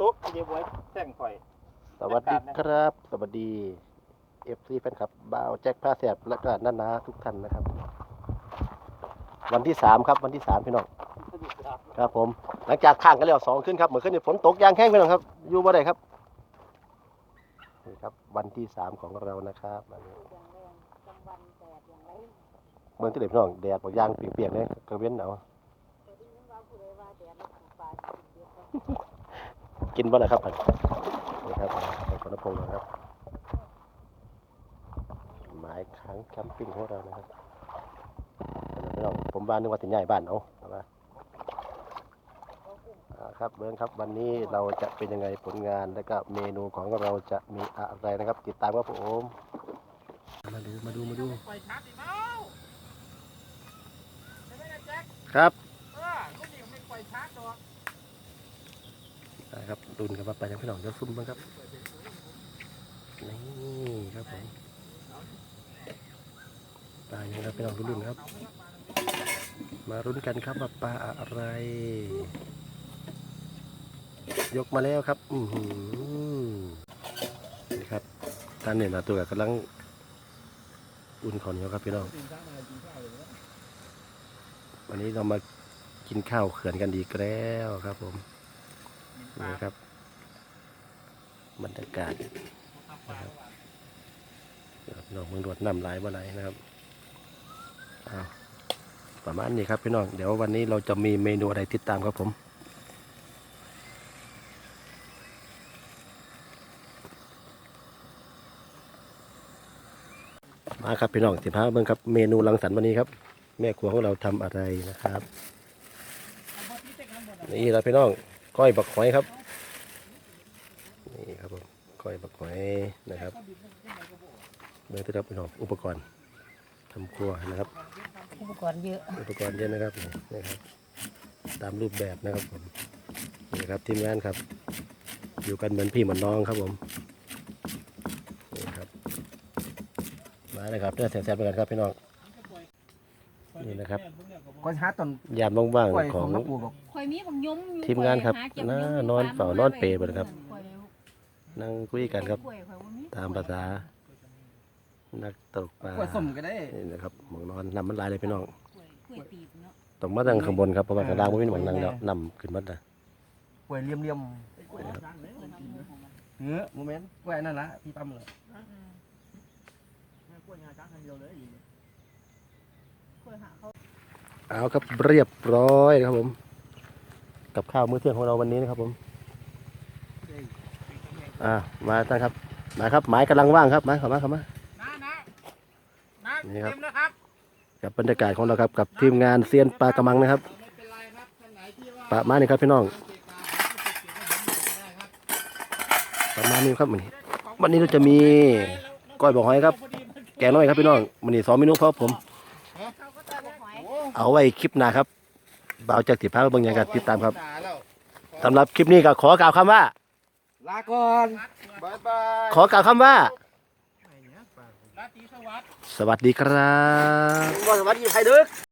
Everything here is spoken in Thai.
ตุ๊กเดี๋ยวไว้แท่งข่อย สวัสดีครับ สวัสดีเอฟซีแฟนคลับบ่าวแจ็คผ้าแสบและก็นานาทุกท่านนะครับ วันที่สามครับวันที่สามพี่น้องครับผม หลังจากข้างกันแล้วสองขึ้นครับเหมือนขึ้นนี่ฝนตกยางแห้งพี่น้องครับอยู่บ่ได้ครับนี่ครับ วันที่สามของเรานะครับวันนี้เมืองที่เด็กพี่น้องแดดบอกยางเปียกๆเลยกระเว้นเอา กินบ่ได้ครับอันนี่ครับขอบคุณพงศ์นะครับหมายค้างแคมปิ้งของเรานะครับพี่น้องผมบ้านนึกว่าถึงใหญ่บ้านเอาเอามาอ่าครับเบิ้งครับวันนี้เราจะเป็นยังไงผลงานและก็เมนูของเราจะมีอะไรนะครับ ติดตามครับผมมาดูมาดูมาดูข่อยชาร์จดิเมาใช่ไหมนะแจ็คครับ เออลูกนี่ไม่ข่อยชาร์จหรอก นะครับ ดุนกันมาไปยังพี่น้องเดี๋ยวซุ่มบ้างครับนี่ครับผมปลาอย่างไรพี่น้องรุ้นครับ มารุ้นกันครับว่าปลาอะไร ยกมาแล้วครับ อือหือนี่ครับท่านเนี่ยนะตัวกำลังอุ่นข้าวเหนียวครับพี่น้อง วันนี้เรามากินข้าวเขื่อนกันดีกแล้วครับผมนี่ครับ บรรยากาศนะครับน้องเมืองดวดน้ำลายบ่ไหลนะครับอ้าวประมาณนี้ครับพี่น้อง เดี๋ยววันนี้เราจะมีเมนูอะไรติดตามครับผมมาครับพี่น้องสิพาเบิ่งครับเมนูรังสรรค์วันนี้ครับ แม่ครัวของเราทำอะไรนะครับ นี่เราพี่น้องก้อยบักหอยครับ นี่ครับผมก้อยบักหอยนะครับเบิ่งที่ครับพี่น้องอุปกรณ์ทำครัวนะครับ อุปกรณ์เยอะ อุปกรณ์เยอะนะครับนี่ครับ ตามรูปแบบนะครับผมนี่ครับทีมงานครับ อยู่กันเหมือนพี่เหมือนน้องครับผมนี่ครับมาเลยครับเนื้อแซ่บๆไปกันครับพี่น้องนี่นะครับก็หาต้นยามว่างกล้วยๆขขอองงน้ำปูบอกข่อยมีบางยมอยู่ทีมงานครับข่อยหเก็น่ายมนอนตมเฝ้านมอนเปรย์เบิดครับข่อย นั่งคุยกันครับข่อยข่อยบ่มีตามภาษา นักตกปลากล้วยส้มก็ได้ นี่นะครับหมองนอนนำมันหลายเลยพี่น้องข่อยข่อยตีบเนาะต้องมาตั้งข้างบนครับเพราะว่าข้างล่างไม่มีหมองนั่งแล้วนำขึ้นมาได้กล้วยเลี่ยมเลี่ยมข่อยตีบของมันๆเนื้อโมเมนต์กล้วยนั่นละพี่ปั๊มเลยข่อยหาเขาเอาครับเรียบร้อยนะครับผม กับข้าวมื้อเที่ยงของเราวันนี้นะครับผม อ่ามาตั้งครับ มาครับหมายกำลังว่างครับมาเข้ามาเข้ามานะนะนะนี่ครับเต็มนะครับกับบรรยากาศของเราครับกับทีมงานเซียนปลากระมังนะครับไม่เป็นไรครับท่านไหนที่ว่าประมาณนี้ครับพี่น้องเกะกะผมก็เก็บไว้ผมได้ครับประมาณนี้ครับวันนี้วันนี้เราจะมีก้อยบอกหอยครับ แกงน้อยครับพี่น้องวันนี้สองเมนูครับผมเขาก็ตะบ่หอยเอาไว้คลิปหน้าครับบ่าวจากติพาบางอย่างกันติดตามครับด่แล้วสำหรับคลิปนี้ก็ขอกล่าวคำว่า ลาก่อนบายบายขอกล่าวคำว่า ราตรีสวัสดิ์ สวัสดีครับสวัสดีใครดึก